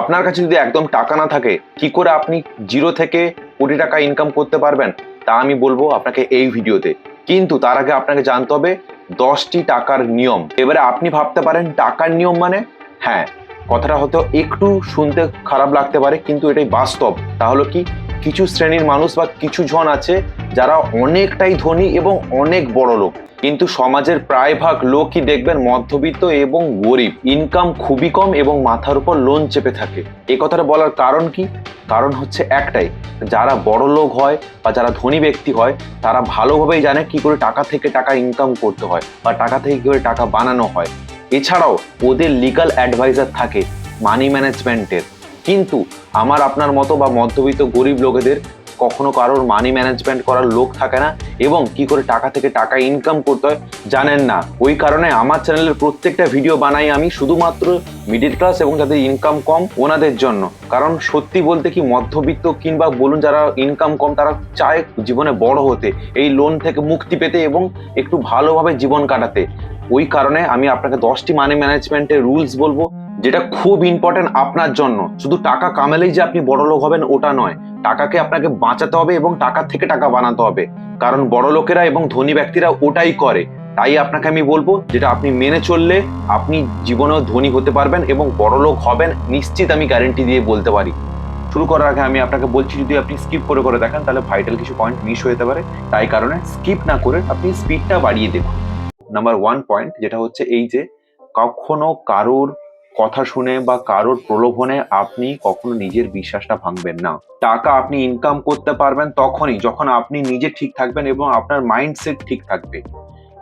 আপনার কাছে যদি একদম টাকা না থাকে, কি করে আপনি জিরো থেকে কোটি টাকা ইনকাম করতে পারবেন? তা আমি বলব আপনাকে এই ভিডিওতে। কিন্তু তার আগে আপনাকে জানতে হবে, দশটি টাকার নিয়ম। এবারে আপনি ভাবতে পারেন, টাকার নিয়ম মানে? হ্যাঁ কথাটা হয়তো একটু শুনতে খারাপ লাগতে পারে, কিন্তু এটাই বাস্তব। তাহলে কি, কিছু শ্রেণির মানুষ বা কিছু জন আছে, যারা অনেকটাই ধনী এবং অনেক বড় লোক কিন্তু সমাজের প্রায় ভাগ লোকই দেখবেন মধ্যবিত্ত এবং গরিব। ইনকাম খুবই কম এবং মাথার উপর লোন চেপে থাকে। এ কথাটা বলার কারণ কি? কারণ হচ্ছে একটাই, যারা বড় লোক হয় বা যারা ধনী ব্যক্তি হয়, তারা ভালোভাবেই জানে কি করে টাকা থেকে টাকা ইনকাম করতে হয় বা টাকা থেকে কি করে টাকা বানানো হয়। এছাড়াও ওদের লিগাল অ্যাডভাইজার থাকে মানি ম্যানেজমেন্টের কিন্তু আমার আপনার মতো বা মধ্যবিত্ত গরিব লোকেদের কখনো কারোর মানি ম্যানেজমেন্ট করার লোক থাকে না এবং কি করে টাকা থেকে টাকা ইনকাম করতে হয় জানেন না। ওই কারণে আমার চ্যানেলের প্রত্যেকটা ভিডিও বানাই আমি শুধুমাত্র মিডিল ক্লাস এবং যাদের ইনকাম কম ওনাদের জন্য। কারণ সত্যি বলতে কি মধ্যবিত্ত কিংবা বলুন যারা ইনকাম কম তারা চায় জীবনে বড় হতে, এই লোন থেকে মুক্তি পেতে এবং একটু ভালোভাবে জীবন কাটাতে। ওই কারণে আমি আপনাকে দশটি মানি ম্যানেজমেন্টের রুলস বলব। যেটা খুব ইম্পর্টেন্ট আপনার জন্য। শুধু টাকা কামালেই যে আপনি বড় লোক হবেন, ওটা নয়। টাকাকে আপনাকে বাঁচাতে হবে এবং টাকা থেকে টাকা বানাতে হবে। কারণ বড় লোকেরা এবং ধনী ব্যক্তিরা ওটাই করে। তাই আপনাকে আমি বলব, যেটা আপনি মেনে চললে আপনি জীবনেও ধনী হতে পারবেন এবং বড় লোক হবেন নিশ্চিত আমি গ্যারেন্টি দিয়ে বলতে পারি। শুরু করার আগে আমি আপনাকে বলছি, যদি আপনি স্কিপ করে করে দেখেন, তাহলে ভাইটাল কিছু পয়েন্ট মিস হতে পারে। তাই কারণে স্কিপ না করে আপনি স্পিডটা বাড়িয়ে দেখুন নাম্বার ওয়ান পয়েন্ট যেটা হচ্ছে এই যে, কখনো কারোর কথা শুনে বা কারোর প্রলোভনে আপনি কখনো নিজের বিশ্বাসটা ভাঙবেন না। টাকা আপনি ইনকাম করতে পারবেন তখনই, যখন আপনি নিজে ঠিক থাকবেন এবং আপনার মাইন্ডসেট ঠিক থাকবে।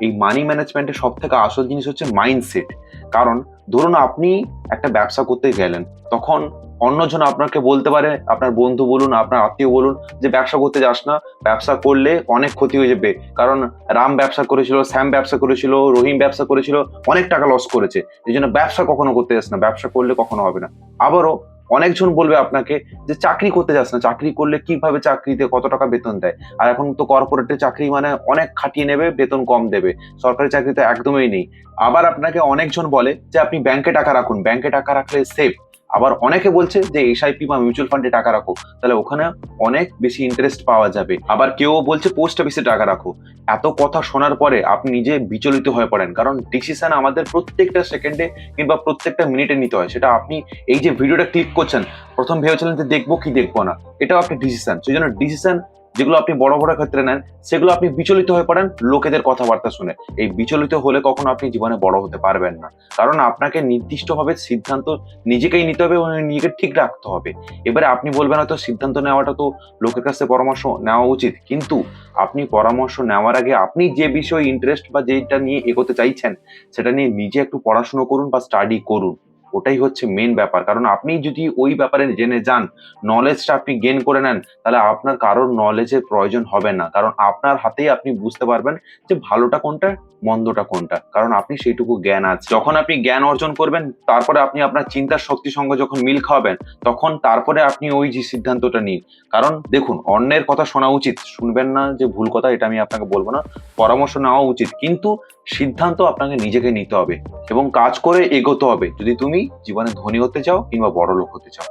এই মানি ম্যানেজমেন্টের সব থেকে আসল জিনিস হচ্ছে মাইন্ডসেট কারণ, ধরুন আপনি একটা ব্যবসা করতে গেলেন, তখন অন্যজন আপনাকে বলতে পারে, আপনার বন্ধু বলুন, আপনার আত্মীয় বলুন যে ব্যবসা করতে যাস না, ব্যবসা করলে অনেক ক্ষতি হয়ে যাবে। কারণ রাম ব্যবসা করেছিল, শ্যাম ব্যবসা করেছিল, রহিম ব্যবসা করেছিল, অনেক টাকা লস করেছে। এই জন্য ব্যবসা কখনো করতে যাস না, ব্যবসা করলে কখনো হবে না। আবারও অনেকজন বলবে আপনাকে যে চাকরি করতে যাস না, চাকরি করলে কীভাবে চাকরিতে কত টাকা বেতন দেয়? আর এখন তো কর্পোরেটের চাকরি মানে অনেক খাটিয়ে নেবে, বেতন কম দেবে। সরকারি চাকরি তো একদমই নেই। আবার আপনাকে অনেকজন বলে যে আপনি ব্যাংকে টাকা রাখুন ব্যাংকে টাকা রাখলে সেফ আবার অনেকে বলছে যে এসআইপি বা মিউচুয়াল ফান্ডে টাকা রাখো, তাহলে ওখানে অনেক বেশি ইন্টারেস্ট পাওয়া যাবে। আবার কেউ বলছে পোস্ট অফিসে টাকা রাখো। এত কথা শোনার পরে আপনি নিজে বিচলিত হয়ে পড়েন, কারণ ডিসিশন আমাদের প্রত্যেকটা সেকেন্ডে কিংবা প্রত্যেকটা মিনিটে নিতে হয়। সেটা আপনি এই যে ভিডিওটা ক্লিক করছেন, প্রথম ভেবেছিলেন যে দেখব কি দেখব না, এটাও একটা ডিসিশন সেই জন্য ডিসিশন যেগুলো আপনি বড় বড় ক্ষেত্রে নেন, সেগুলো আপনি বিচলিত হয়ে পড়েন লোকেদের কথাবার্তা শুনে। এই বিচলিত হলে কখনো আপনি জীবনে বড় হতে পারবেন না। কারণ আপনাকে নির্দিষ্টভাবে সিদ্ধান্ত নিজেকেই নিতে হবে এবং নিজেকে ঠিক রাখতে হবে। এবারে আপনি বলবেন হয়তো সিদ্ধান্ত নেওয়াটা তো লোকের কাছে পরামর্শ নেওয়া উচিত। কিন্তু আপনি পরামর্শ নেওয়ার আগে আপনি যে বিষয়ে ইন্টারেস্ট বা যেটা নিয়ে এগোতে চাইছেন, সেটা নিয়ে নিজে একটু পড়াশুনো করুন বা স্টাডি করুন। ওটাই হচ্ছে মেন ব্যাপার। কারণ আপনি যদি ওই ব্যাপারে জেনে যান নলেজটা আপনি গেন করে নেন, তাহলে আপনার কারোর নলেজের প্রয়োজন হবে না। কারণ আপনার হাতেই আপনি বুঝতে পারবেন যে ভালোটা কোনটা, মন্দটা কোনটা। কারণ আপনি সেইটুকু জ্ঞান আছে। যখন আপনি জ্ঞান অর্জন করবেন, তারপরে আপনি আপনার চিন্তার শক্তির সঙ্গে যখন মিল খাওয়াবেন, তখন তারপরে আপনি ওই যে সিদ্ধান্তটা নিন। কারণ দেখুন, অন্যের কথা শোনা উচিত। শুনবেন না যে ভুল কথা, এটা আমি আপনাকে বলব না। পরামর্শ নেওয়া উচিত। কিন্তু সিদ্ধান্ত আপনাকে নিজেকে নিতে হবে এবং কাজ করে এগোতে হবে। যদি তুমি জীবনে ধনী হতে চাও কিংবা বড় লোক হতে চাও।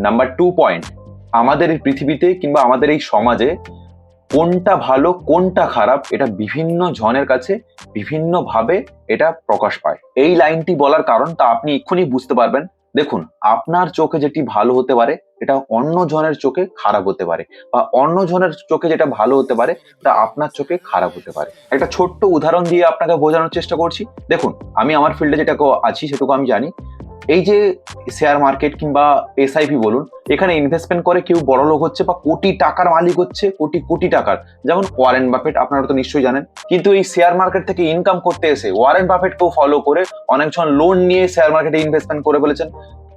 নাম্বার টু পয়েন্ট আমাদের এই পৃথিবীতে কিংবা আমাদের এই সমাজে কোনটা ভালো, কোনটা খারাপ, এটা বিভিন্ন জনের কাছে বিভিন্নভাবে এটা প্রকাশ পায়। এই লাইনটি বলার কারণ তা আপনি এক্ষুনি বুঝতে পারবেন। দেখুন, আপনার চোখে যেটি ভালো হতে পারে, এটা অন্য জনের চোখে খারাপ হতে পারে বা অন্য জনের চোখে যেটা ভালো হতে পারে, তা আপনার চোখে খারাপ হতে পারে। একটা ছোট্ট উদাহরণ দিয়ে আপনাকে বোঝানোর চেষ্টা করছি। দেখুন, আমি আমার ফিল্ডে যেটা আছি, সেটুকু আমি জানি। এই যে শেয়ার মার্কেট কিংবা এসআইপি বলুন, এখানে ইনভেস্টমেন্ট করে কেউ বড় লোক হচ্ছে বা কোটি টাকার মালিক হচ্ছে, কোটি কোটি টাকার। যেমন ওয়ারেন বাফেট আপনারা তো নিশ্চয়ই জানেন। কিন্তু এই শেয়ার মার্কেট থেকে ইনকাম করতে এসে ওয়ারেন বাফেটকেও ফলো করে অনেকজন লোন নিয়ে শেয়ার মার্কেটে ইনভেস্টমেন্ট করে ফেলেছেন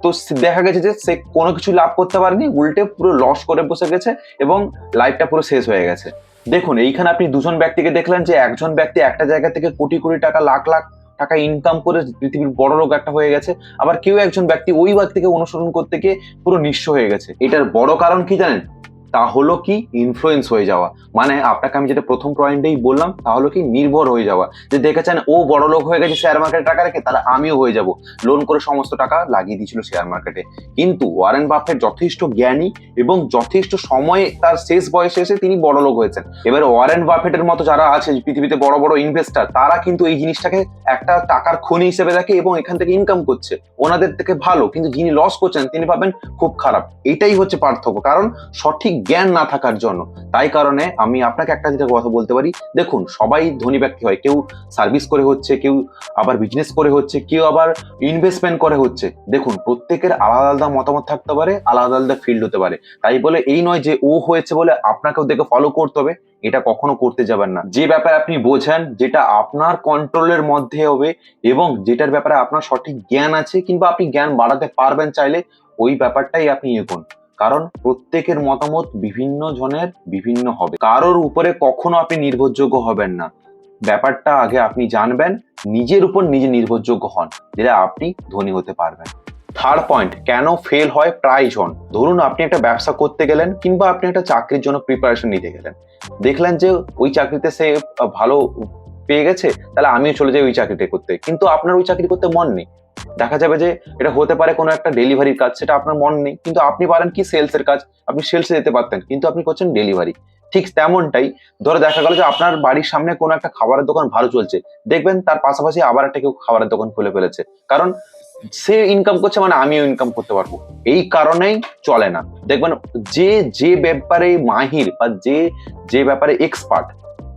তো দেখা গেছে যে সে কোনো কিছু লাভ করতে পারেনি, উল্টে পুরো লস করে বসে গেছে এবং লাইফটা পুরো শেষ হয়ে গেছে। দেখুন, এইখানে আপনি দুজন ব্যক্তিকে দেখলেন যে একজন ব্যক্তি একটা জায়গা থেকে কোটি কোটি টাকা, লাখ লাখ টাকা ইনকাম করে পৃথিবীর বড় রোগ একটা হয়ে গেছে, আবার কেউ একজন ব্যক্তি ওই ব্যক্তিকে অনুসরণ করতে গিয়ে পুরো নিঃস্ব হয়ে গেছে। এটার বড় কারণ কি জানেন? তা হলো কি? ইনফ্লুয়েন্স হয়ে যাওয়া। মানে আপনাকে আমি যেটা প্রথম পয়েন্টেই বললাম, তা হলো কি? নির্ভর হয়ে যাওয়া। যে দেখেছেন, ও বড় লোক হয়ে গেছে শেয়ার মার্কেটে টাকা রেখে, তাহলে আমিও হয়ে যাব। লোন করে সমস্ত টাকা লাগিয়ে দিয়েছিল শেয়ার মার্কেটে কিন্তু ওয়ারেন বাফেট যথেষ্ট জ্ঞানী এবং যথেষ্ট সময়ে তার শেষ বয়সে এসে তিনি বড় লোক হয়েছেন। এবার ওয়ারেন বাফেটের মতো যারা আছে, পৃথিবীতে বড় বড় ইনভেস্টার তারা কিন্তু এই জিনিসটাকে একটা টাকার খনি হিসেবে দেখে এবং এখান থেকে ইনকাম করছে। ওনাদের থেকে ভালো, কিন্তু যিনি লস করছেন, তিনি ভাবেন খুব খারাপ। এটাই হচ্ছে পার্থক্য। কারণ সঠিক জ্ঞান না থাকার জন্য। তাই কারণে আমি আপনাকে একটা যেটা কথা বলতে পারি। দেখুন, সবাই ধনী ব্যক্তি হয়। কেউ সার্ভিস করে হচ্ছে, কেউ আবার বিজনেস করে হচ্ছে, কেউ আবার ইনভেস্টমেন্ট করে হচ্ছে। দেখুন, প্রত্যেকের আলাদা আলাদা মতামত থাকতে পারে, আলাদা আলাদা ফিল্ড হতে পারে। তাই বলে এই নয় যে ও হয়েছে বলে আপনাকেও দেখে ফলো করতে হবে। এটা কখনো করতে যাবেন না। যে ব্যাপারে আপনি বোঝেন, যেটা আপনার কন্ট্রোলের মধ্যে হবে এবং যেটার ব্যাপারে আপনার সঠিক জ্ঞান আছে কিংবা আপনি জ্ঞান বাড়াতে পারবেন চাইলে, ওই ব্যাপারটাই আপনি এগোন। কারণ প্রত্যেকের মতামত বিভিন্ন জনের বিভিন্ন হবে। কারোর উপরে কখনো আপনি নির্ভরযোগ্য হবেন না। ব্যাপারটা আগে আপনি জানবেন, নিজের উপর নিজে নির্ভরযোগ্য হন, যেটা আপনি ধনী হতে পারবেন। থার্ড পয়েন্ট কেন ফেল হয় প্রায় জন? ধরুন আপনি একটা ব্যবসা করতে গেলেন কিংবা আপনি একটা চাকরির জন্য প্রিপারেশন নিতে গেলেন। দেখলেন যে ওই চাকরিতে সে ভালো পেয়ে গেছে, তাহলে আমিও চলে যাই ওই চাকরিটা করতে। কিন্তু আপনার ওই চাকরি করতে মন নেই। দেখা যাবে যে এটা হতে পারে কোনো একটা ডেলিভারির কাজ, সেটা আপনার মন নেই। কিন্তু আপনি পারেন কি সেলস এর কাজ, আপনি সেলসে যেতে পারতেন, কিন্তু আপনি করছেন ডেলিভারি ঠিক তেমনটাই, ধরে দেখা গেল যে আপনার বাড়ির সামনে কোনো একটা খাবারের দোকান ভালো চলছে, দেখবেন তার পাশাপাশি আবার একটা কেউ খাবারের দোকান খুলে ফেলেছে। কারণ সে ইনকাম করছে মানে আমিও ইনকাম করতে পারব। এই কারণেই চলে না। দেখবেন যে যে ব্যাপারে মাহির বা যে যে ব্যাপারে এক্সপার্ট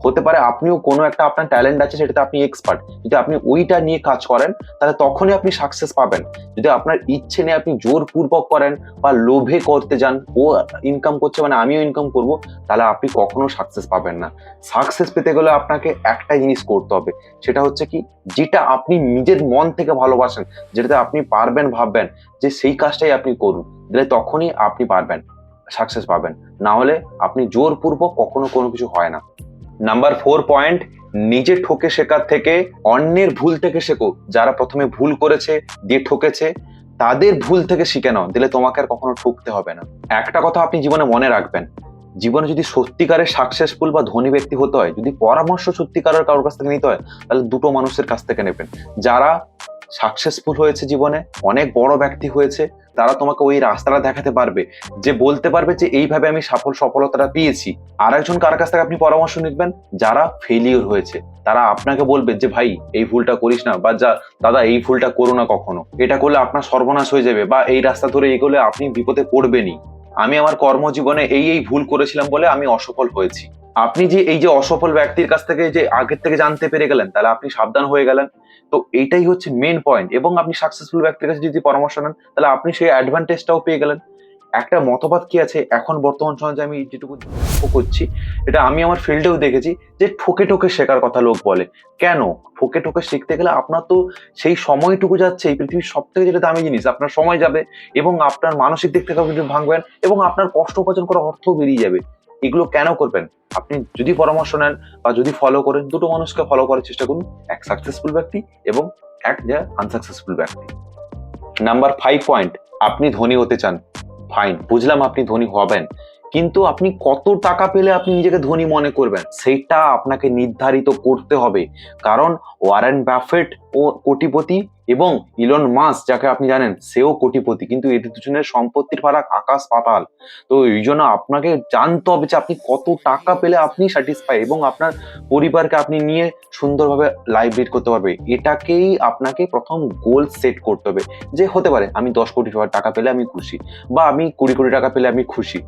হতে পারে আপনিও কোনো একটা আপনার ট্যালেন্ট আছে সেটাতে আপনি এক্সপার্ট যদি আপনি ওইটা নিয়ে কাজ করেন, তাহলে তখনই আপনি সাকসেস পাবেন। যদি আপনার ইচ্ছে নিয়ে আপনি জোরপূর্বক করেন বা লোভে করতে যান, ও ইনকাম করছে মানে আমিও ইনকাম করব, তাহলে আপনি কখনো সাকসেস পাবেন না। সাকসেস পেতে গেলে আপনাকে একটা জিনিস করতে হবে, সেটা হচ্ছে কি, যেটা আপনি নিজের মন থেকে ভালোবাসেন, যেটাতে আপনি পারবেন, ভাববেন যে সেই কাজটাই আপনি করুন, দিলে তখনই আপনি পারবেন সাকসেস পাবেন। না হলে আপনি জোরপূর্বক কখনো কোনো কিছু হয় না। নাম্বার ফোর পয়েন্ট নিজে ঠকে শেখার থেকে অন্যের ভুল থেকে শেখো। যারা প্রথমে ভুল করেছে, দিয়ে ঠকেছে, তাদের ভুল থেকে শিখে নাও, দিলে তোমাকে আর কখনো ঠকতে হবে না। একটা কথা আপনি জীবনে মনে রাখবেন, জীবনে যদি সত্যিকারের সাকসেসফুল বা ধনী ব্যক্তি হতে হয়, যদি পরামর্শ সত্যিকারের কারোর কাছ থেকে নিতে হয়, তাহলে দুটো মানুষের কাছ থেকে নেবেন। যারা সাকসেসফুল হয়েছে জীবনে, অনেক বড় ব্যক্তি হয়েছে তারা তোমাকে ওই রাস্তাটা দেখাতে পারবে। যে বলতে পারবে যে এইভাবে আমি সফল সফলতাটা পেয়েছি। আর একজন কার কাছ থেকে আপনি পরামর্শ নিবেন? যারা ফেলিওর হয়েছে, তারা আপনাকে বলবে যে, ভাই, এই ভুলটা করিস না বা যা, দাদা, এই ভুলটা করো না কখনো। এটা করলে আপনার সর্বনাশ হয়ে যাবে বা এই রাস্তা ধরে এগোলে আপনি বিপদে পড়বেনই। আমি আমার কর্মজীবনে এই এই ভুল করেছিলাম বলে আমি অসফল হয়েছি। আপনি যে এই যে অসফল ব্যক্তির কাছ থেকে যে আগের থেকে জানতে পেরে গেলেন, তাহলে আপনি সাবধান হয়ে গেলেন। তো এইটাই হচ্ছে মেন পয়েন্ট এবং আপনি সাকসেসফুল ব্যক্তির কাছে যদি পরামর্শ নেন, তাহলে আপনি সেই অ্যাডভান্টেজটাও পেয়ে গেলেন। একটা মতবাদ কি আছে? এখন বর্তমান সমাজে আমি যেটুকু করছি এটা আমি আমার ফিল্ডেও দেখেছি যে ঠকে ঠকে শেখার কথা লোক বলে। কেন? ঠকে ঠকে শিখতে গেলে আপনার তো সেই সময়টুকু যাচ্ছে, এই পৃথিবীর সব থেকে যেটা দামি জিনিস, আপনার সময় যাবে এবং আপনার মানসিক দিক থেকেও কিন্তু ভাঙবেন এবং আপনার কষ্ট উপার্জন করার অর্থ বেরিয়ে যাবে। এগুলো কেন করবেন? আপনি যদি পরামর্শ নেন বা যদি ফলো করেন, দুটো মানুষকে ফলো করার চেষ্টা করুন, এক সাকসেসফুল ব্যক্তি এবং এক যে আনসাকসেসফুল ব্যক্তি। নাম্বার ফাইভ পয়েন্ট আপনি ধনী হতে চান। ফাইন বুঝলাম আপনি ধনী হবেন, কিন্তু আপনি কত টাকা পেলে আপনি নিজেকে ধনী মনে করবেন? সেইটা আপনাকে নির্ধারিত করতে হবে। কারণ ওয়ারেন ব্যাফেট ও কোটিপতি এবং ইলন মাস যাকে আপনি জানেন, সেও কোটিপতি, কিন্তু এদের দুজনের সম্পত্তির ফারাক আকাশ পাতাল। তো এই জন্য আপনাকে জানতে হবে যে আপনি কত টাকা পেলে আপনি স্যাটিসফাই এবং আপনার পরিবারকে আপনি নিয়ে সুন্দরভাবে লাইফ লিড করতে পারবে। এটাকেই আপনাকে প্রথম গোল সেট করতে হবে। যে হতে পারে, আমি দশ কোটি টাকা পেলে আমি খুশি, বা আমি কুড়ি কোটি টাকা পেলে আমি খুশি।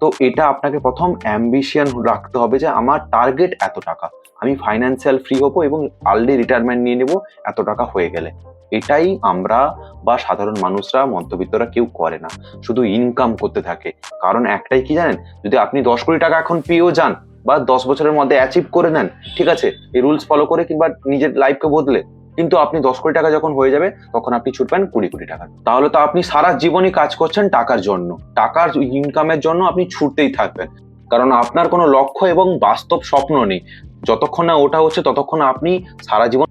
তো এটা আপনাকে প্রথম অ্যাম্বিশিয়ান রাখতে হবে যে আমার টার্গেট এত টাকা। আমি ফাইন্যান্সিয়াল ফ্রি হব এবং আর্লি রিটায়ারমেন্ট নিয়ে নেব এত টাকা হয়ে গেলে। এটাই আমরা বা সাধারণ মানুষরা, মধ্যবিত্তরা কেউ করে না। শুধু ইনকাম করতে থাকে। কারণ একটাই কি জানেন? যদি আপনি দশ কোটি টাকা এখন পেয়েও যান বা দশ বছরের মধ্যে অ্যাচিভ করে নেন, ঠিক আছে? এই রুলস ফলো করে কিংবা নিজের লাইফকে বদলে। কিন্তু আপনি দশ কোটি টাকা যখন হয়ে যাবে, তখন আপনি ছুটবেন কুড়ি কোটি টাকা। তাহলে তো আপনি সারা জীবনই কাজ করছেন টাকার জন্য। টাকার ইনকামের জন্য আপনি ছুটতেই থাকবেন। কারণ আপনার কোনো লক্ষ্য এবং বাস্তব স্বপ্ন নেই। যতক্ষণ না ওটা হচ্ছে, ততক্ষণ আপনি সারা জীবন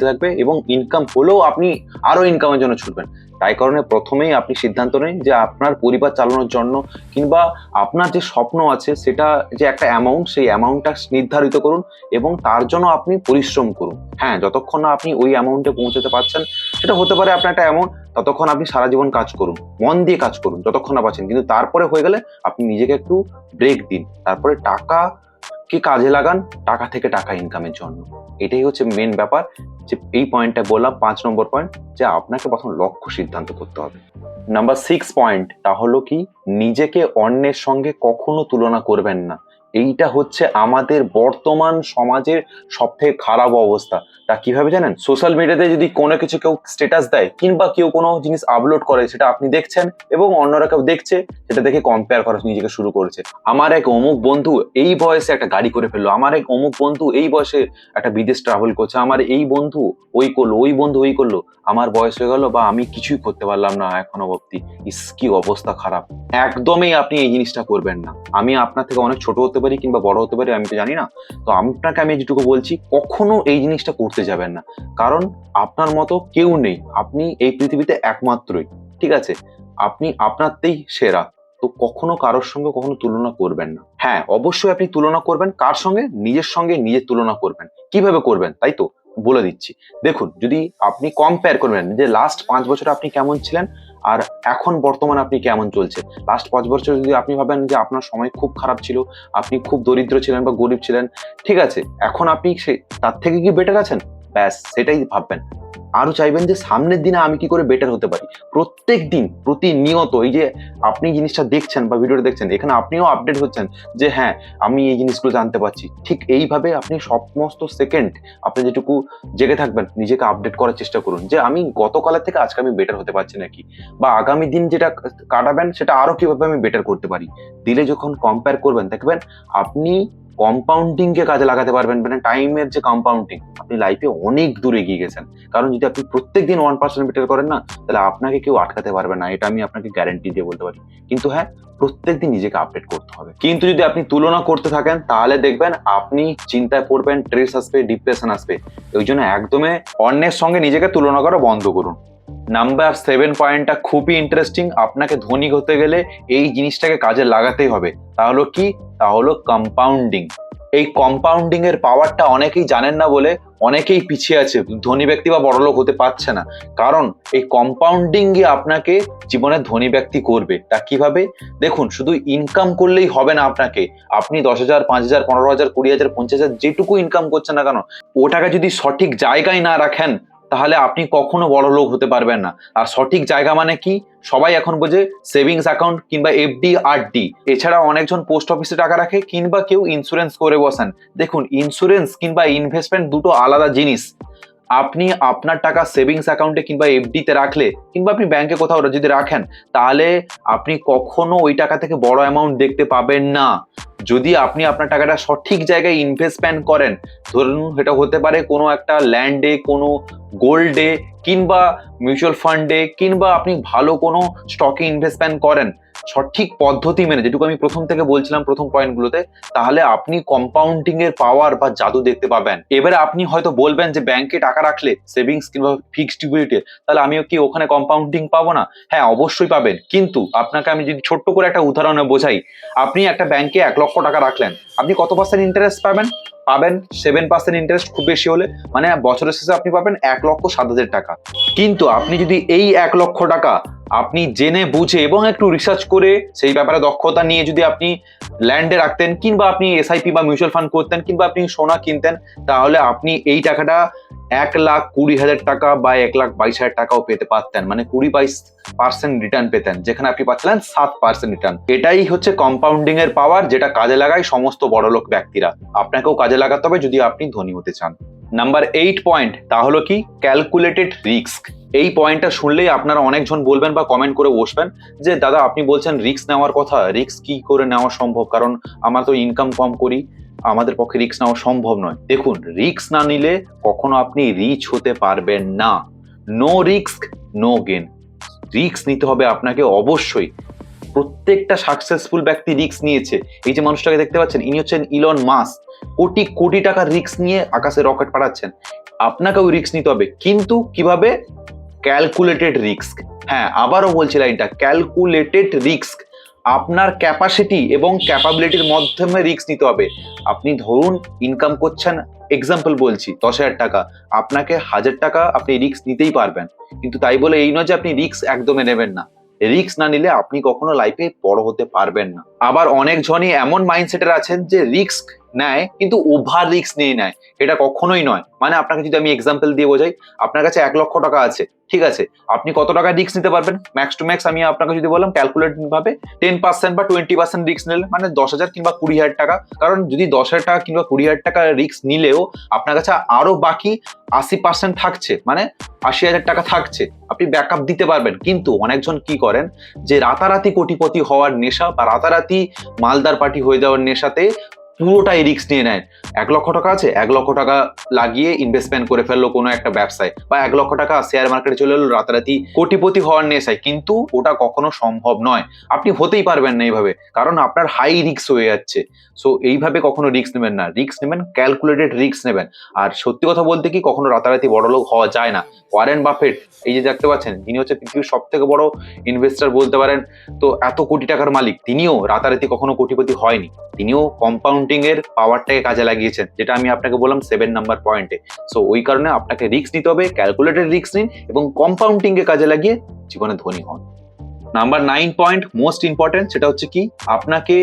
থাকবে এবং ইনকাম হলেও আপনি আরও ইনকামের জন্য ছুটবেন। তাই কারণে প্রথমেই আপনি সিদ্ধান্ত নিন যে আপনার পরিবার চালানোর জন্য কিংবা আপনার যে স্বপ্ন আছে সেটা যে একটা অ্যামাউন্ট সেই অ্যামাউন্টটা নির্ধারিত করুন এবং তার জন্য আপনি পরিশ্রম করুন। হ্যাঁ যতক্ষণ না আপনি ওই অ্যামাউন্টে পৌঁছাতে পারছেন, সেটা হতে পারে আপনার একটা অ্যামাউন্ট ততক্ষণ আপনি সারা জীবন কাজ করুন, মন দিয়ে কাজ করুন, যতক্ষণ না পাচ্ছেন কিন্তু তারপরে হয়ে গেলে আপনি নিজেকে একটু ব্রেক দিন। তারপরে টাকা কি কাজে লাগান? টাকা থেকে টাকা ইনকামের জন্য। এটাই হচ্ছে মেন ব্যাপার। যে এই পয়েন্টটা বললাম, পাঁচ নম্বর পয়েন্ট যে আপনাকে প্রথম লক্ষ্য সিদ্ধান্ত করতে হবে। নাম্বার সিক্স পয়েন্ট তা হলো কি, নিজেকে অন্যের সঙ্গে কখনো তুলনা করবেন না। এইটা হচ্ছে আমাদের বর্তমান সমাজের সব থেকে খারাপ অবস্থা। তা কীভাবে জানেন? সোশ্যাল মিডিয়াতে যদি কোনো কিছু কেউ স্ট্যাটাস দেয় কিংবা কেউ কোনো জিনিস আপলোড করে সেটা আপনি দেখছেন এবং অন্যরা কেউ দেখছে, সেটা দেখে কম্পেয়ার করা নিজেকে শুরু করেছে। আমার এক অমুক বন্ধু এই বয়সে একটা গাড়ি করে ফেলল। আমার এক অমুক বন্ধু এই বয়সে একটা বিদেশ ট্রাভেল করছে। আমার এই বন্ধু ওই করল, ওই বন্ধু ওই করল। আমার বয়স হয়ে গেল বা আমি কিছুই করতে পারলাম না এখনও অব্দি ইস, কি অবস্থা খারাপ। একদমই আপনি এই জিনিসটা করবেন না। আমি আপনার থেকে অনেক ছোট হতে পারি কিংবা বড় হতে পারি, আমি তো জানি না। তো আপনাকে আমি যেটুকু বলছি, কখনো এই জিনিসটা করতে যাবেন না। কারণ আপনার মতো কেউ নেই। আপনি এই পৃথিবীতে একমাত্রই, ঠিক আছে? আপনি আপনারতেই সেরা। তো কখনো কারোর সঙ্গে কখনো তুলনা করবেন না। হ্যাঁ অবশ্যই আপনি তুলনা করবেন। কার সঙ্গে? নিজের সঙ্গে নিজের তুলনা করবেন। কীভাবে করবেন? তাই তো বলে দিচ্ছি। দেখুন, যদি আপনি কম্পেয়ার করবেন যে লাস্ট পাঁচ বছর আপনি কেমন ছিলেন আর এখন বর্তমানে আপনি কেমন চলছে? লাস্ট পাঁচ বছর যদি আপনি ভাবেন যে আপনার সময় খুব খারাপ ছিল, আপনি খুব দরিদ্র ছিলেন বা গরিব ছিলেন, ঠিক আছে, এখন আপনি সে, তার থেকে কি বেটার আছেন? ব্যাস, সেটাই ভাববেন। আরও চাইবেন যে সামনের দিনে আমি কি করে বেটার হতে পারি। প্রত্যেক দিন, প্রতিনিয়ত এই যে আপনি জিনিসটা দেখছেন বা ভিডিওটা দেখছেন, এখানে আপনিও আপডেট হচ্ছেন যে হ্যাঁ আমি এই জিনিসগুলো জানতে পারছি। ঠিক এইভাবে আপনি সমস্ত সেকেন্ড আপনি যেটুকু জেগে থাকবেন, নিজেকে আপডেট করার চেষ্টা করুন যে আমি গতকালের থেকে আজকে আমি বেটার হতে পারছি নাকি? বা আগামী দিন যেটা কাটাবেন, সেটা আরও কীভাবে আমি বেটার করতে পারি? দিলে যখন কম্পেয়ার করবেন, দেখবেন আপনি কম্পাউন্ডিং কে কাজে লাগাতে পারবেন মানে টাইমের যে কম্পাউন্ডিং আপনি লাইফে অনেক দূর এগিয়ে গেছেন। কারণ যদি আপনি প্রত্যেক দিন ওয়ান পার্সেন্ট বেটার করেন না, তাহলে আপনাকে কেউ আটকাতে পারবে না, এটা আমি আপনাকে গ্যারেন্টি দিয়ে বলতে পারি। কিন্তু হ্যাঁ প্রত্যেক দিন নিজেকে আপডেট করতে হবে। কিন্তু যদি আপনি তুলনা করতে থাকেন, তাহলে দেখবেন আপনি চিন্তায় পড়বেন স্ট্রেস আসবে ডিপ্রেশন আসবে। ওই জন্য একদমই অন্যের সঙ্গে নিজেকে তুলনা করা বন্ধ করুন। নাম্বার সেভেন পয়েন্টটা খুবই ইন্টারেস্টিং আপনাকে ধনী হতে গেলে এই জিনিসটাকে কাজে লাগাতেই হবে। তাহলে কি? তা হলো কম্পাউন্ডিং এই কম্পাউন্ডিং এর পাওয়ারটা অনেকেই জানেন না বলে অনেকেই পিছিয়ে আছে। ধনী ব্যক্তি বা বড়লোক হতে পারছে না। কারণ এই কম্পাউন্ডিং আপনাকে জীবনে ধনী ব্যক্তি করবে। তা কীভাবে? দেখুন, শুধু ইনকাম করলেই হবে না আপনাকে। আপনি দশ হাজার, পাঁচ হাজার, পনেরো হাজার, কুড়ি হাজার, পঞ্চাশ হাজার যেটুকু ইনকাম করছেন না কেন, ওটাকে যদি সঠিক জায়গায় না রাখেন তাহলে আপনি কখনো বড় লোক হতে পারবেন না। আর সঠিক জায়গা মানে কি? সবাই এখন বোঝে সেভিংস অ্যাকাউন্ট কিংবা এফডি আর ডি এছাড়া অনেকজন পোস্ট অফিসে টাকা রাখে কিংবা কেউ ইন্স্যুরেন্স করে বসেন। দেখুন ইন্স্যুরেন্স কিংবা ইনভেস্টমেন্ট দুটো আলাদা জিনিস। আপনি আপনার টাকা সেভিংস অ্যাকাউন্টে কিংবা এফডিতে রাখলে, কিংবা আপনি ব্যাংকে কোথাও যদি রাখেন, তাহলে আপনি কখনো ওই টাকা থেকে বড় অ্যামাউন্ট দেখতে পাবেন না। যদি আপনি আপনার টাকাটা সঠিক জায়গায় ইনভেস্টমেন্ট করেন, ধরুন সেটা হতে পারে কোনো একটা ল্যান্ডে কোনো গোল্ডে কিংবা মিউচুয়াল ফান্ডে কিংবা আপনি ভালো কোনো স্টকে ইনভেস্টমেন্ট করেন সঠিক পদ্ধতি মেনে, যেটুকু আমি প্রথম থেকে বলছিলাম প্রথম পয়েন্টগুলোতে তাহলে আপনি কম্পাউন্ডিং এর পাওয়ার বা জাদু দেখতে পাবেন। এবারে আপনি হয়তো বলবেন যে ব্যাংকে টাকা রাখলে সেভিংস কিংবা ফিক্সড ডিপোজিটে তাহলে আমিও কি ওখানে কম্পাউন্ডিং পাবো না? হ্যাঁ অবশ্যই পাবেন। কিন্তু আপনাকে আমি যদি ছোট্ট করে একটা উদাহরণে বোঝাই, আপনি একটা ব্যাংকে এক লক্ষ টাকা রাখলেন, আপনি কত পার্সেন্ট ইন্টারেস্ট পাবেন? পাবেন সেভেন পার্সেন্ট ইন্টারেস্ট খুব বেশি হলে মানে বছরের শেষে আপনি পাবেন এক লক্ষ সাত হাজার টাকা। কিন্তু আপনি যদি এই এক লক্ষ টাকা আপনি জেনে বুঝে এবং একটু রিসার্চ করে সেই ব্যাপারে দক্ষতা নিয়ে যদি আপনি ল্যান্ডে রাখতেন কিংবা আপনি এসআইপি বা মিউচুয়াল ফান্ড করতেন কিংবা আপনি সোনা কিনতেন, তাহলে আপনি এই টাকাটা এক লাখ কুড়ি হাজার টাকা বা এক লাখ বাইশ হাজার টাকাও পেতে পারতেন। মানে কুড়ি বাইশ পার্সেন্ট রিটার্ন পেতেন, যেখানে আপনি পাচ্ছিলেন সাত পার্সেন্ট রিটার্ন এটাই হচ্ছে কম্পাউন্ডিং এর পাওয়ার যেটা কাজে লাগায় সমস্ত বড়লোক ব্যক্তিরা। আপনাকেও কাজে লাগাতে হবে যদি আপনি ধনী হতে চান। নাম্বার এইট পয়েন্ট তা হলো কি? ক্যালকুলেটেড রিস্ক এই পয়েন্টটা শুনলেই আপনারা অনেকজন বলবেন বা কমেন্ট করে বসবেন যে, দাদা, আপনি বলছেন রিস্ক নেওয়ার কথা। রিস্ক কি করে নেওয়া সম্ভব? কারণ আমরা তো ইনকাম কম করি। আমাদের পক্ষে রিস্ক নেওয়া সম্ভব নয়। দেখুন রিস্ক না নিলে কখনো আপনি রিচ হতে পারবেন না। No risk no gain risk নিতে হবে আপনাকে অবশ্যই। প্রত্যেকটা সাকসেসফুল ব্যক্তি রিস্ক নিয়েছে। এই যে মানুষটাকে দেখতে পাচ্ছেন, ইনি হচ্ছেন ইলন মাস কোটি কোটি টাকার রিস্ক নিয়ে আকাশে রকেট পাঠাচ্ছেন। আপনাকেও রিস্ক নিতে হবে। কিন্তু কীভাবে? ক্যালকুলেটেড রিস্ক হ্যাঁ আবারও বলছি লাইনটা ক্যালকুলেটেড রিস্ক আপনার ক্যাপাসিটি এবং ক্যাপাবিলিটির মাধ্যমে রিস্ক নিতে হবে। আপনি ধরুন ইনকাম করছেন এক্সাম্পল বলছি, দশ হাজার টাকা। আপনাকে হাজার টাকা আপনি রিস্ক নিতেই পারবেন। কিন্তু তাই বলে এই নয় যে আপনি রিস্ক একদমই নেবেন না। রিস্ক না নিলে আপনি কখনো লাইফে বড় হতে পারবেন না। আবার অনেকজনই এমন মাইন্ডসেটের আছেন যে রিস্ক নেয়, কিন্তু ওভার রিস্ক নিয়ে নেয়। এটা কখনোই নয়। মানে আপনাকে যদি আমি এক্সাম্পল দিয়ে বোঝাই, আপনার কাছে এক লক্ষ টাকা আছে, ঠিক আছে? আপনি কত টাকা রিস্ক নিতে পারবেন? ম্যাক্স টু ম্যাক্স আমি আপনাকে যদি বললাম ক্যালকুলেট ভাবে টেন পার্সেন্ট বা টোয়েন্টি পার্সেন্ট রিস্ক নিলে মানে দশ হাজার কিংবা কুড়ি হাজার টাকা। কারণ যদি দশ হাজার টাকা কিংবা কুড়ি হাজার টাকা রিস্ক নিলেও, আপনার কাছে আরও বাকি আশি পার্সেন্ট থাকছে। মানে আশি হাজার টাকা থাকছে। আপনি ব্যাকআপ দিতে পারবেন। কিন্তু অনেকজন কি করেন, যে রাতারাতি কোটিপতি হওয়ার নেশা বা রাতারাতি মালদার পার্টি হয়ে যাওয়ার নেশাতে পুরোটাই রিস্ক নিয়ে নেয়। এক লক্ষ টাকা আছে, এক লক্ষ টাকা লাগিয়ে ইনভেস্টমেন্ট করে ফেলল কোনো একটা ব্যবসায় বা এক লক্ষ টাকা শেয়ার মার্কেটে চলে এলো, রাতারাতি কোটিপতি হওয়ার নেশায়। কিন্তু ওটা কখনো সম্ভব নয়। আপনি হতেই পারবেন না এইভাবে, কারণ আপনার হাই রিস্ক হয়ে যাচ্ছে। সো এইভাবে কখনো রিস্ক নেবেন না। রিস্ক নেবেন ক্যালকুলেটেড রিস্ক নেবেন। আর সত্যি কথা বলতে কি, কখনো রাতারাতি বড়লোক হওয়া যায় না। ওয়ারেন বাফেট এই যে দেখতে পাচ্ছেন, তিনি হচ্ছে পৃথিবীর সব থেকে বড় ইনভেস্টার বলতে পারেন। তো এত কোটি টাকার মালিক, তিনিও রাতারাতি কখনো কোটিপতি হয়নি। তিনিও কম্পাউন্ডিং এর পাওয়ারটাকে কাজে লাগিয়েছেন, যেটা আমি আপনাকে বললাম সেভেন নাম্বার পয়েন্টে সো ওই কারণে আপনাকে রিস্ক নিতে হবে ক্যালকুলেটেড রিস্ক নিন এবং কম্পাউন্ডিং এ কাজে লাগিয়ে জীবনে ধনী হন। Number nine point most important সেটা হচ্ছে কি, আপনাকে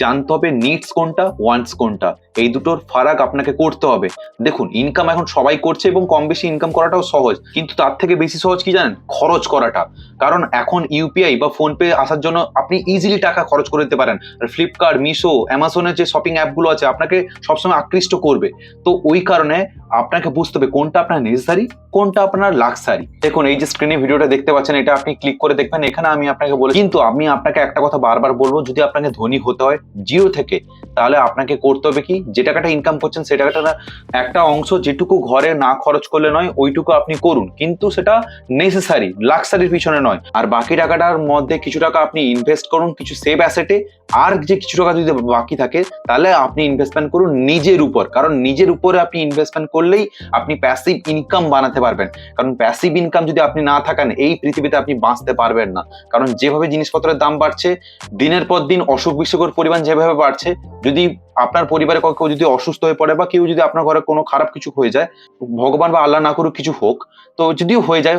জানতে হবে নিডস কোনটা ওয়ান্টস কোনটা। এই দুটোর ফারাক আপনাকে করতে হবে। দেখুন ইনকাম এখন সবাই করছে এবং কম বেশি ইনকাম করাটাও সহজ। কিন্তু তার থেকে বেশি সহজ কি জানেন? খরচ করাটা। কারণ এখন ইউপিআই বা ফোনপে আসার জন্য আপনি ইজিলি টাকা খরচ করে দিতে পারেন। আর ফ্লিপকার্ট মিশো অ্যামাজনের যে শপিং অ্যাপগুলো আছে, আপনাকে সবসময় আকৃষ্ট করবে। তো ওই কারণে আপনাকে বুঝতে হবে কোনটা আপনার নেসেসারি কোনটা আপনার লাক্সারি দেখুন, এই যে স্ক্রিনে ভিডিওটা দেখতে পাচ্ছেন, এটা আপনি ক্লিক করে দেখবেন। এখানে আমি আপনাকে বলে কিন্তু আমি আপনাকে একটা কথা বারবার বলব, যদি আপনাকে ধনী হতে হয় জিরো থেকে, তাহলে আপনাকে করতে হবে কি? যে টাকাটা ইনকাম করছেন, সে টাকাটা একটা অংশ যেটুকু ঘরে না খরচ করলে নয়, ওইটুকু আপনি করুন। কিন্তু সেটা নেসেসারি লাক্সারির পিছনে নয়। আর বাকি টাকাটার মধ্যে কিছু টাকা আপনি ইনভেস্ট করুন, কিছু সেভ অ্যাসেটে আর যে কিছু টাকা যদি বাকি থাকে, তাহলে আপনি ইনভেস্টমেন্ট করুন নিজের উপর। কারণ নিজের উপরে আপনি ইনভেস্টমেন্ট করলেই আপনি প্যাসিভ ইনকাম বানাতে পারবেন। কারণ প্যাসিভ ইনকাম যদি আপনি না থাকেন, এই পৃথিবীতে আপনি বাঁচতে পারবেন না। কারণ যেভাবে জিনিসপত্রের দাম বাড়ছে, দিনের পর দিন অসুখ বিসুখের পরিমাণ যেভাবে বাড়ছে, যদি আপনার পরিবারে কেউ যদি অসুস্থ হয়ে পড়ে বা কেউ যদি আপনার ঘরে কোনো খারাপ কিছু হয়ে যায়, ভগবান বা আল্লাহ না করুক কিছু হোক, তো যদিও হয়ে যায়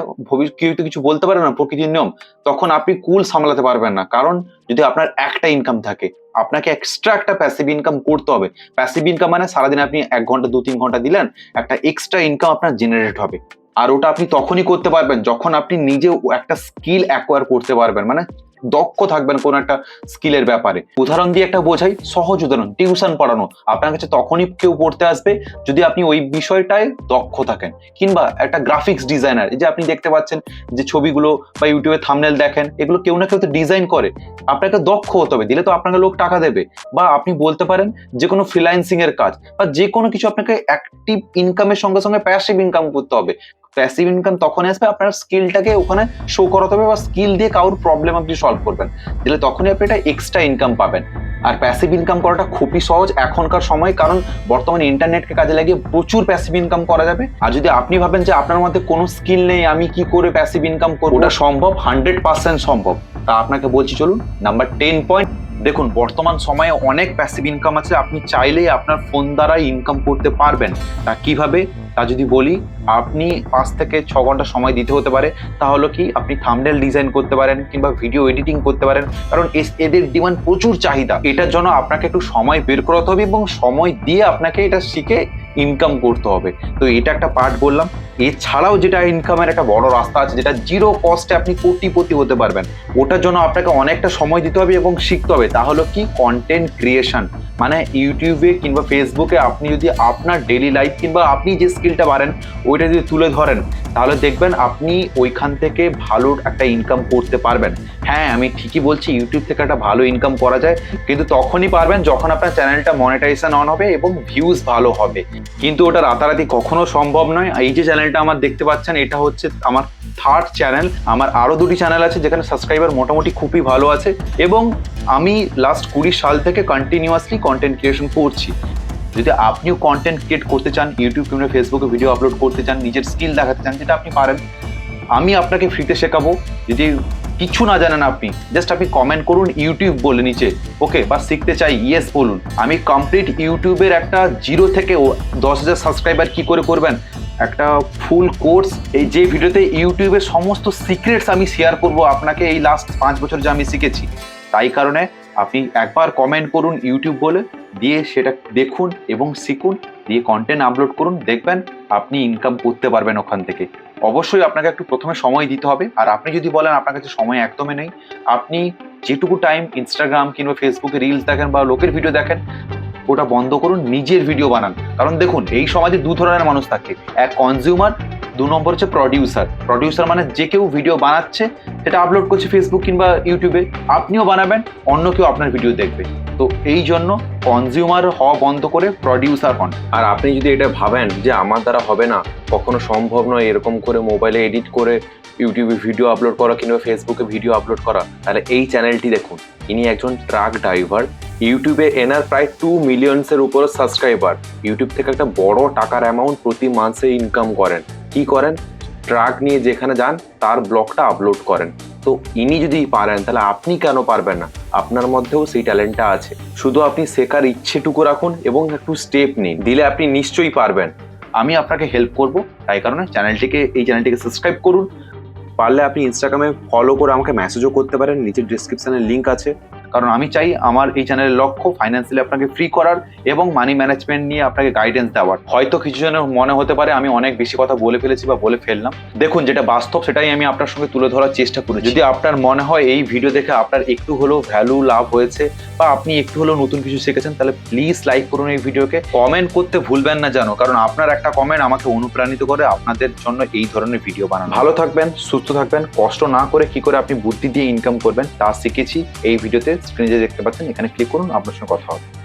কেউ তো কিছু বলতে পারে না, প্রকৃতির নিয়ম, তখন আপনি কুল সামলাতে পারবেন না। কারণ যদি আপনার একটা ইনকাম থাকে, আপনাকে এক্সট্রা একটা প্যাসিভ ইনকাম করতে হবে। প্যাসিভ ইনকাম মানে সারাদিন আপনি এক ঘণ্টা, দু, তিন ঘণ্টা দিলেন, একটা এক্সট্রা ইনকাম আপনার জেনারেট হবে। আর ওটা আপনি তখনই করতে পারবেন, যখন আপনি নিজে একটা স্কিল অ্যাকোয়ার করতে পারবেন। মানে দক্ষ থাকবেন কোন একটা স্কিলের ব্যাপারে। উদাহরণ দিয়ে একটা বোঝাই, সহজ উদাহরণ, টিউশন পড়ানো। আপনার কাছে তখনই কেউ পড়তে আসবে যদি আপনি ওই বিষয়টায় দক্ষ থাকেন। কিংবা একটা গ্রাফিক্স ডিজাইনার যে আপনি দেখতে পাচ্ছেন যে ছবিগুলো বা ইউটিউবে থামনেল দেখেন, এগুলো কেউ না কেউ তো ডিজাইন করে। আপনাকে দক্ষ হতে হবে, দিলে তো আপনাকে লোক টাকা দেবে। বা আপনি বলতে পারেন যে কোনো ফ্রিল্যান্সিং এর কাজ, বা যে কোনো কিছু আপনাকে অ্যাক্টিভ ইনকামের সঙ্গে সঙ্গে প্যাসিভ ইনকাম করতে হবে। প্যাসিভ ইনকাম তখন আসবে, আপনার স্কিলটাকে ওখানে শো করাতে হবে বা স্কিল দিয়ে কারোর প্রবলেম আপনি সলভ করবেন। দিলে তখনই আপনি এটা এক্সট্রা ইনকাম পাবেন। আর প্যাসিভ ইনকাম করাটা খুবই সহজ এখনকার সময়, কারণ বর্তমানে ইন্টারনেটকে কাজে লাগিয়ে প্রচুর প্যাসিভ ইনকাম করা যাবে। আর যদি আপনি ভাবেন যে আপনার মধ্যে কোনো স্কিল নেই, আমি কি করে প্যাসিভ ইনকাম করব? ওটা সম্ভব হান্ড্রেড পার্সেন্ট সম্ভব। তা আপনাকে বলছি, চলুন নাম্বার টেন পয়েন্ট দেখুন, বর্তমান সময়ে অনেক প্যাসিভ ইনকাম আছে, আপনি চাইলেই আপনার ফোন দ্বারা ইনকাম করতে পারবেন। তা কীভাবে? তা যদি বলি, আপনি পাঁচ থেকে ছ ঘণ্টা সময় দিতে হতে পারে তাহলে কি, আপনি থামডেল ডিজাইন করতে পারেন কিংবা ভিডিও এডিটিং করতে পারেন, কারণ এদের ডিমান্ড প্রচুর চাহিদা। এটার জন্য আপনাকে একটু সময় বের করতে হবে এবং সময় দিয়ে আপনাকে এটা শিখে ইনকাম করতে হবে। তো এটা একটা পার্ট বললাম। এছাড়াও যেটা ইনকামের একটা বড় রাস্তা আছে, যেটা জিরো কস্টে আপনি কোটিপতি হতে পারবেন, ওটার জন্য আপনাকে অনেকটা সময় দিতে হবে এবং শিখতে হবে। তা হলো কি? কন্টেন্ট ক্রিয়েশন মানে ইউটিউবে কিংবা ফেসবুকে আপনি যদি আপনার ডেলি লাইফ কিংবা আপনি যে স্কিলটা পারেন ওইটা যদি তুলে ধরেন, তাহলে দেখবেন আপনি ওইখান থেকে ভালো একটা ইনকাম করতে পারবেন। হ্যাঁ আমি ঠিকই বলছি, ইউটিউব থেকে একটা ভালো ইনকাম করা যায়, কিন্তু তখনই পারবেন যখন আপনার চ্যানেলটা মনিটাইজেশন অন হবে এবং ভিউজ ভালো হবে। কিন্তু ওটা রাতারাতি কখনো সম্ভব নয়। এই যে চ্যানেলটা আমার দেখতে পাচ্ছেন, এটা হচ্ছে আমার থার্ড চ্যানেল আমার আরও দুটি চ্যানেল আছে যেখানে সাবস্ক্রাইবার মোটামুটি খুবই ভালো আছে এবং আমি লাস্ট কুড়ি সাল থেকে কন্টিনিউয়াসলি কন্টেন্ট ক্রিয়েশন করছি। যদি আপনিও কন্টেন্ট ক্রিয়েট করতে চান ইউটিউব কিংবা ফেসবুকে ভিডিও আপলোড করতে চান, নিজের স্কিল দেখাতে চান, যেটা আপনি পারেন, আমি আপনাকে ফ্রিতে শেখাবো। যদি কিছু না জানেন আপনি জাস্ট আপনি কমেন্ট করুন ইউটিউব বলে নিচে ওকে বা শিখতে চাই ইয়েস বলুন। আমি কমপ্লিট ইউটিউবের একটা জিরো থেকে দশ হাজার সাবস্ক্রাইবার কি করে করবেন? একটা ফুল কোর্স এই যে ভিডিওতে ইউটিউবের সমস্ত সিক্রেটস আমি শেয়ার করব, আপনাকে এই লাস্ট পাঁচ বছর যা আমি শিখেছি। তাই কারণে আপনি একবার কমেন্ট করুন ইউটিউব বলে, দিয়ে সেটা দেখুন এবং শিখুন, দিয়ে কন্টেন্ট আপলোড করুন, দেখবেন আপনি ইনকাম করতে পারবেন ওখান থেকে। অবশ্যই আপনাকে একটু প্রথমে সময় দিতে হবে, আর আপনি যদি বলেন আপনার কাছে সময় একদমই নেই, আপনি যেটুকু টাইম ইনস্টাগ্রাম কিংবা ফেসবুকে রিলস দেখেন বা লোকের ভিডিও দেখেন ওটা বন্ধ করুন, নিজের ভিডিও বানান। কারণ দেখুন, এই সমাজে দু ধরনের মানুষ থাকে। এক কনজিউমার দু নম্বর হচ্ছে প্রডিউসার প্রডিউসার মানে যে কেউ ভিডিও বানাচ্ছে, সেটা আপলোড করছে ফেসবুক কিংবা ইউটিউবে আপনিও বানাবেন, অন্য কেউ আপনার ভিডিও দেখবে। তো এই জন্য কনজিউমার হওয়া বন্ধ করে প্রডিউসার হন। আর আপনি যদি এটা ভাবেন যে আমার দ্বারা হবে না, কখনো সম্ভব নয় এরকম করে মোবাইলে এডিট করে ইউটিউবে ভিডিও আপলোড করা কিংবা ফেসবুকে ভিডিও আপলোড করা, তাহলে এই চ্যানেলটি দেখুন। ইনি একজন ট্রাক ড্রাইভার ইউটিউবে এনার প্রায় টু মিলিয়নসের উপর সাবস্ক্রাইবার ইউটিউব থেকে একটা বড় টাকার অ্যামাউন্ট প্রতি মাসে ইনকাম করেন। কি করেন? ট্রাক নিয়ে যেখানে যান, তার ব্লগটা আপলোড করেন। তো ইনি যদি পারেন, তাহলে আপনি কেন পারবেন না? আপনার মধ্যেও সেই ট্যালেন্টটা আছে। শুধু আপনি শেখার ইচ্ছেটুকু রাখুন এবং একটু স্টেপ নিন। দিলে আপনি নিশ্চয়ই পারবেন। আমি আপনাকে হেল্প করব, তাই কারণে চ্যানেলটিকে এই চ্যানেলটিকে সাবস্ক্রাইব করুন। পারলে আপনি ইনস্টাগ্রামে ফলো করে আমাকে মেসেজও করতে পারেন নিচের ডিসক্রিপশানের লিঙ্ক আছে। কারণ আমি চাই আমার এই চ্যানেলের লক্ষ্য ফাইন্যান্সিয়ালি আপনাকে ফ্রি করার এবং মানি ম্যানেজমেন্ট নিয়ে আপনাকে গাইডেন্স দেওয়ার। হয়তো কিছু জনের মনে হতে পারে, আমি অনেক বেশি কথা বলে ফেলেছি বা বলে ফেললাম। দেখুন, যেটা বাস্তব, সেটাই আমি আপনার সঙ্গে তুলে ধরার চেষ্টা করি যদি আপনার মনে হয় এই ভিডিও দেখে আপনার একটু হলেও ভ্যালু লাভ হয়েছে বা আপনি একটু হলেও নতুন কিছু শিখেছেন, তাহলে প্লিজ লাইক করুন এই ভিডিওকে কমেন্ট করতে ভুলবেন না জানো কারণ আপনার একটা কমেন্ট আমাকে অনুপ্রাণিত করে আপনাদের জন্য এই ধরনের ভিডিও বানানো। ভালো থাকবেন, সুস্থ থাকবেন, কষ্ট না করে কি করে আপনি বুদ্ধি দিয়ে ইনকাম করবেন, তা শিখেছি এই ভিডিওতে স্ক্রিনে যে দেখতে পাচ্ছেন এখানে ক্লিক করুন আপনার সঙ্গে কথা হবে।